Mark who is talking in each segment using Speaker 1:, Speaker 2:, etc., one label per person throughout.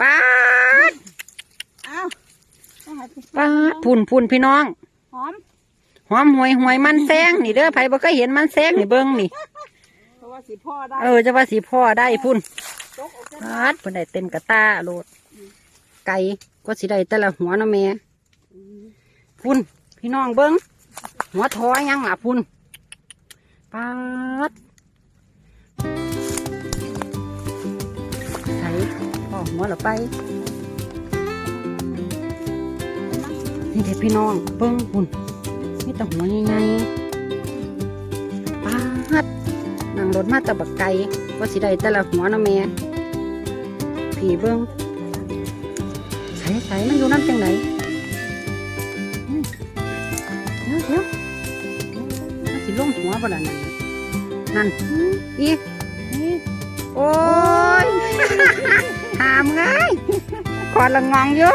Speaker 1: ป้าด
Speaker 2: อ้าวไปหาที่
Speaker 1: ป้าดพุ่นพุ่นพี่น้อง
Speaker 2: หอม
Speaker 1: หอมหวยหวยมันแซงนี่เด้อไผบ่เคยเห็นมันแซงนี่เบิ่งนี่
Speaker 2: เพราะว่าสิพ่อได้
Speaker 1: เออจะว่าสิพ่อได้พุ่น
Speaker 2: ตกออกจาก
Speaker 1: ปาดเพิ่นได้เต็มกระตาโลด ไก่ก็สิได้แต่ละหัวเนาะแม่พุ่นพี่น้องเบิ่งหัวทอยังล่ะพุ่นปาด หัวเราไป นี่เด็กพี่น้องเบิ้งหุ่นมีแต่หัวใหญ่ๆปาดนั่งรถมาแตะบักไก่ว่าสิได้แต่ละหัวนะแม่ผีเบิ้งใส่ใส่มันอยู่น้ำจังไหนเดี๋ยวเดี๋ยวสิลงหัวบ่ละนั่นนั่นอีก
Speaker 2: นี่
Speaker 1: โอ้ย หามไงคอละงองอยู่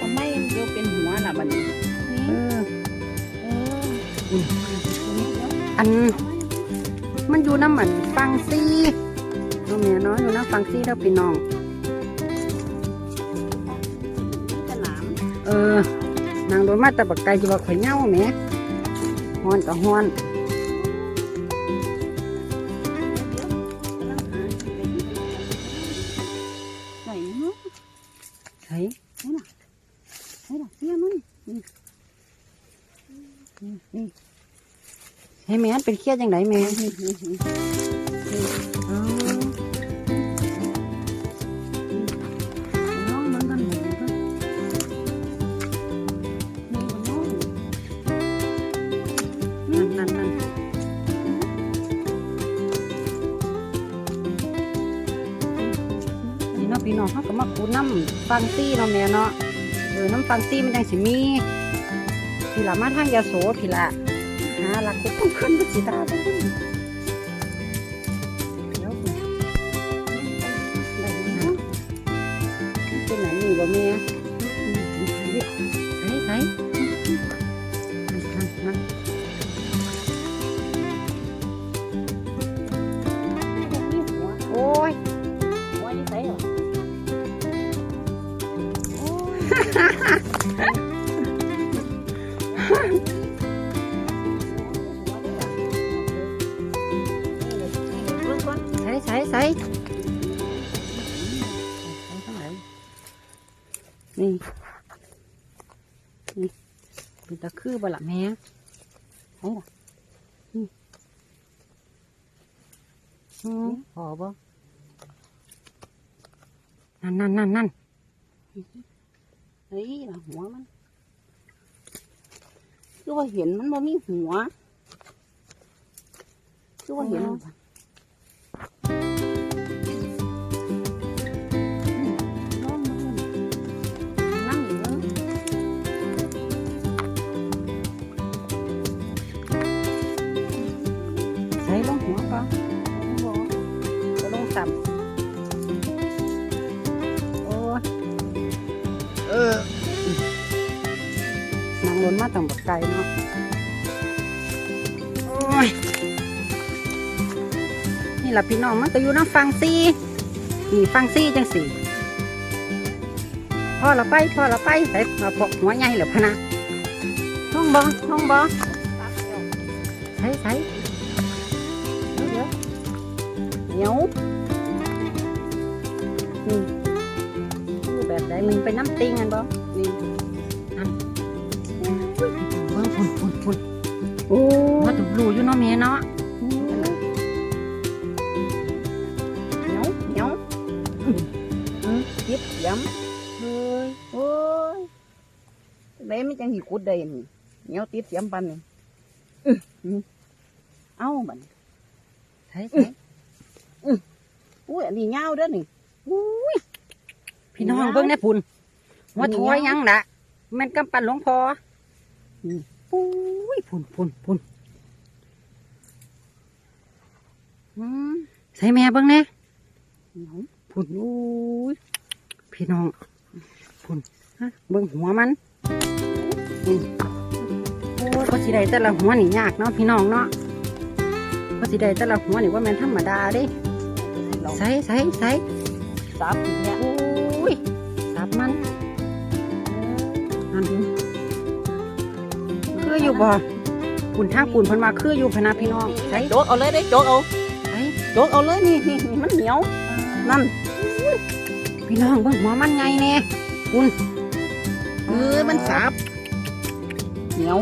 Speaker 2: ทำไมมันเดี๋ยวเป็นหัวล่ะบัดนี้
Speaker 1: เออ
Speaker 2: เออ
Speaker 1: อัน มันอยู่น้ำเหมือนฟังซีน้องเมียน้อยอยู่น้ำฟังซีแล้วพี่น้อง
Speaker 2: จะหนาม
Speaker 1: เออนางโดนมาแต่บักไก่จะบอกข่อยเหงาแหมฮอนกับฮอน
Speaker 2: ไหน
Speaker 1: ช่
Speaker 2: ไหนล่ะเสียมันนี่
Speaker 1: ให้แม่เป็นเครียดยังไงแม่ พี่น้องเขาก็มาคูน้ำฟังซี่เนาะแม่เนาะเออน้ำฟังซี่มันยังสิมีพี่ละมาทางยาโสพี่ละหาหลักคุกต้องขึ้นก็สิตาไนี่นี่เป็นตะคือบละแม่ใช่ล่ะนี่อืมพอบ่นั่นนั่นนั่นนั่น
Speaker 2: เฮ้ยหัวมันคือว่าเห็นมันบ่มีหัวคือว่าเห็นมัน นา
Speaker 1: งล้นมาต่างบักไก่เนาะโอ้ยนี่ล่ะพี่น้องมันก็อยู่น้ำฟังซี่นี่ฟังซี่จังสี่พ่อเราไปพ่อเราไปใส่มาปอกหัวใหญ่หรือพนะน้องบอน้องบอใส่ใส่เดี๋ยวเหนียวนี่แบบไหนมันเป็นน้ำติงกันบ่นี่อนี่ พุ่นพุ่นพุ่น
Speaker 2: โอ้
Speaker 1: ว่าถูกรูอยู่เนาะเมียเนาะ
Speaker 2: เหนียวเหนียวยิบย้ำ
Speaker 1: เฮ้ย
Speaker 2: โอ้ยได้ไม่จังหีกุดได้นี่เหนียวติดเสียมปันนี่เอ้าบัดนี้
Speaker 1: ใส่ใส่
Speaker 2: อุ้ยอันนี้ยาเด้อนี่อุ้ย
Speaker 1: พี่น้องเบิ่งแน่พุ่นหัวถอยยังละม่นกำปั้นหลวงพ่อ อ
Speaker 2: ม
Speaker 1: ปุ้ยพุ่นพุ่นพุ่น
Speaker 2: อืม
Speaker 1: ใส่แม่เบิ่งแน่
Speaker 2: เหนียว
Speaker 1: พุ่นอุ้ยพี่น้องพุ่นฮะเบิ่งหัวมันนี่โอ้ยก็สิได้แต่ละหัวนี่ยากเนาะพี่น้องเนาะก็สิได้แต่ละหัวนี่ว่าแม่นธรรมดาเด้
Speaker 2: เรา
Speaker 1: ใส่ใส่ใส่
Speaker 2: สาบอีกเนี่ย
Speaker 1: อุ้ยสับมันนั่น คืออยู่บ่ปุ่นทางปุ่นเพันมาคืออยู่พะนาพี่น้องใช่
Speaker 2: โจกเอาเลยได้โจกเอา
Speaker 1: ใช่
Speaker 2: โจกเอาเลยนี่นี่นี่มันเหนียวนั่น
Speaker 1: พี่น้องเบิ่งหัวมันไงแน่คุณ
Speaker 2: เออมันสาบเหนียว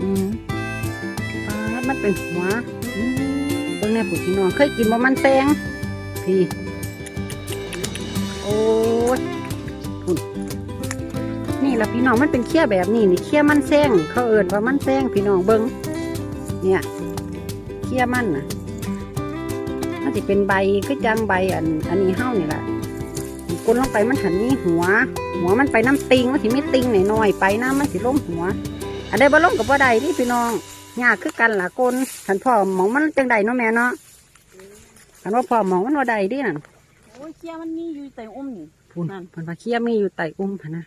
Speaker 1: อืมปาดมันเป็นหัวอืมเบิ่งแน่ปุ่นพี่น้องเคยกินบ่มันแตงพี่โอ้ยคุณ นี่ละพี่น้องมันเป็นเขี้ยแบบนี้นี่เขี้ยมันแซงนี่เขาเอิ้นว่ามันแซงพี่น้องเบิ่งเนี่ยเขี้ยมันน่ะมันจะเป็นใบก็จังใบอันอันนี้เฮ้านี่แหละกลนลงไปมันหันนี่หัว หัวมันไปน้ำติงมันสิไม่ติงหน่อยๆไปน้ำมันสิล้มหัวอันใดบ่ล้มกับบ่ใดนี่พี่น้องยากคือกันล่ะกลขันพ่อหมองมันจังใดเนาะแม่เนาะขันว่าพ่อหมองมันว่าใดดินั่น
Speaker 2: โอ้ยเคี้ยมันมีอยู่แต่อุ้มนี่
Speaker 1: พุ่น
Speaker 2: นั่น
Speaker 1: เพิ่นว่าเขี้ยมีอยู่ใต้อุ้มพะนะ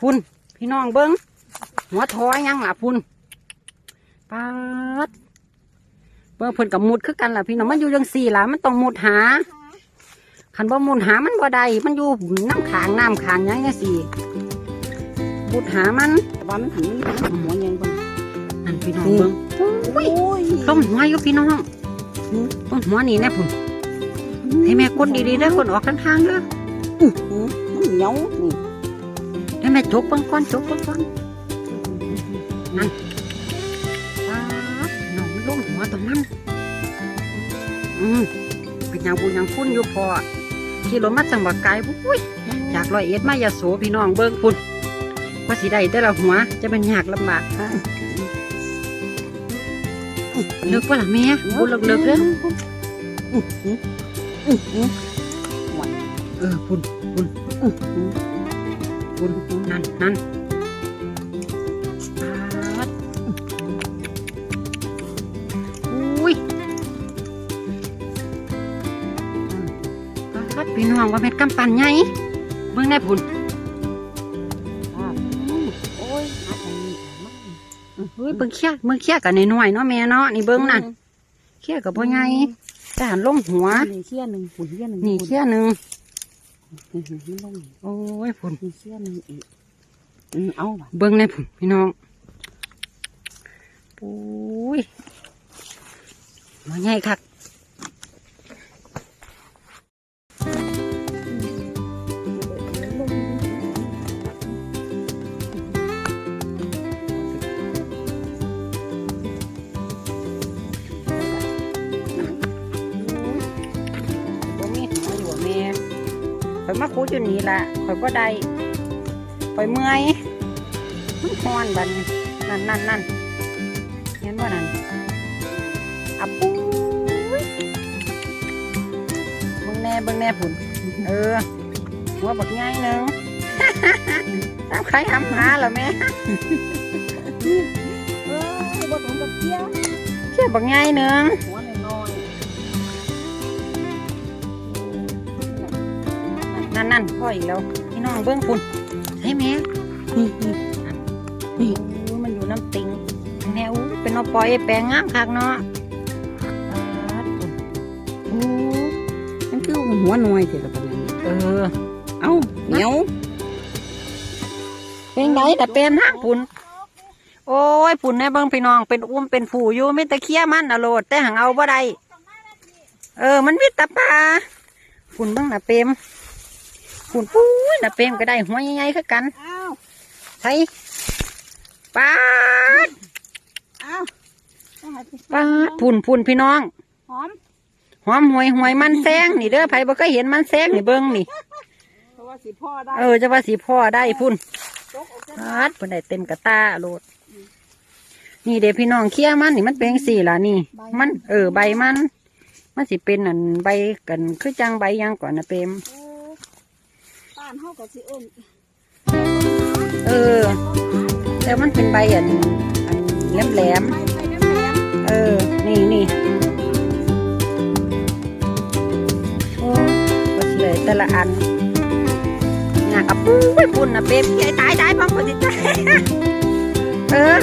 Speaker 1: พุ่นพี่น้องเบิ้งหัวทอยยังล่ะพุ่นปาดเบิ้งเพิ่นกับมุดคือกันล่ะพี่น้องมันอยู่จังสี่ล่ะมันต้องมุดหาคันบ่มุดหามันบ่ได้มันอยู่น้ำขางน้ำขางหยังจังสี่มุดหามัน
Speaker 2: แต่ว่ามันถึงมันหัวยังบ้าง
Speaker 1: นั่นพี่น้องเบิ้ง
Speaker 2: โอ้ย
Speaker 1: ต้มหัวอยู่พี่น้องต้มหัวนี่แน่พุ่นให้แม่กดดีๆเด้อคนออกทางๆเด้อ
Speaker 2: มันเหนียวนี่
Speaker 1: ให้แม่จกเบิ่งก่อนจกเบิ่งก่อนป๊าดหนองลงหัวตรงนั้นอืมเป็นยังบุญยังคุ้นอยู่พอขี่รถมาจังหวัดไกลปุ้ยจากร้อยเอ็ดมายาโสพี่น้องเบิ่งพุ่นว่าสิได้แต่ละหัวจะเป็นยากลำบากเลิกว่าล่ะแม่บุญเลิกเลิกเด้อเออพุ่นพุ่น พุ่นนั่นนั่นป๊าดอุ้ยป๊าดพี่น้องว่าเม็ดกำปั่นไงเบิ่งได้พุ่น
Speaker 2: โอ้ยหาทางนี้มาก
Speaker 1: เฮ้ยเบิ่งเขี้ยเบิ่งเขี้ยกันน้อยๆเนาะแม่เนาะนี่เบิ่งนั่นเขี้ยกับพ่อใหญ่แต่หันลงหัว
Speaker 2: นี่เขี้ยหนึ่งหุ่นเขี้ยหนึ่ง
Speaker 1: นี่เขี้ยหนึ่ง
Speaker 2: มันลง
Speaker 1: โอ้ยผุน
Speaker 2: เขี้ยหนึ่งอีกเอา
Speaker 1: เบิ้งในพุ่นพี่น้องปุ้ยหัวใหญ่คัก คูดอยู่นี่ละข่อยก็ได้ข่อยเมื่อยมันฮ้อนบัดนนั่นนั่นนั่นเห็นว่านั่นอะปุ้ยเบิ่งแน่เบิ่งแน่พุ่นเออหัวบักใหญ่หนึ่งตามใครทำหาเหรอแม่
Speaker 2: เออบ่ต้องกับเขี้ย
Speaker 1: เชี่ยบักใหญ่หนึ่ง
Speaker 2: น้อย
Speaker 1: นั่นนั่นพ่ออีกแล้วพี่น้องเบิ้งพุ่นใช่ไหม
Speaker 2: ๆนี่นี่
Speaker 1: นี่มันอยู่น้ำติงแนวเป็นนอปล่อยแปลงงามคักเนาะปาดพุ่น
Speaker 2: โอ้มันคือหัวน้อยเถอะประมาณนี้
Speaker 1: เออ
Speaker 2: เอ้าเหนียว
Speaker 1: เป็นไงแต่เป็นห้างพุ่นโอ้ยพุ่นในเบิ้งพี่น้องเป็นอุ้มเป็นผูอยู่ไม่ตะเคียมันอะโลดแต่หังเอาบ่ได้เออ มันวิตาปลาพุ่นเบิ้งน่ะเปรม พุ่นปุ้ยน่ะเปรมก็ได้หัวใหญ่ๆคือกัน
Speaker 2: อ้าว
Speaker 1: ใช่ปาด
Speaker 2: อ้าว
Speaker 1: ปาดพุ่นพุ่นพี่น้อง
Speaker 2: หอม
Speaker 1: หอมหวยหวยมันแซงนี่เด้อไผบ่เคยเห็นมันแซงนี่เบิ่งนี่
Speaker 2: เพราะว่าสิพ่อได้
Speaker 1: เออจะว่าสีพ่อได้พุ่นปาดเพิ่นได้เต็มกระตาโลดนี่เด้พี่น้องเคี้ยมันนี่มันเป็นจั่งสี่ล่ะนี่ มัน เออใบมัน มันสิเป็นอันใบกันคือจังใบหยังก่อนนะเปรม
Speaker 2: โอ้ป้านเฮาก็สิเอิ้น
Speaker 1: เออ แต่มันเป็นใบอันอันแหลม
Speaker 2: ไปไปแหลม
Speaker 1: ๆเออ นี่นี่โอ้ก็สิเลยแต่ละอันหนักกับปุ้ยปุ่นนะเปรมใหญ่ตายตายบ้างคนสิตายเออ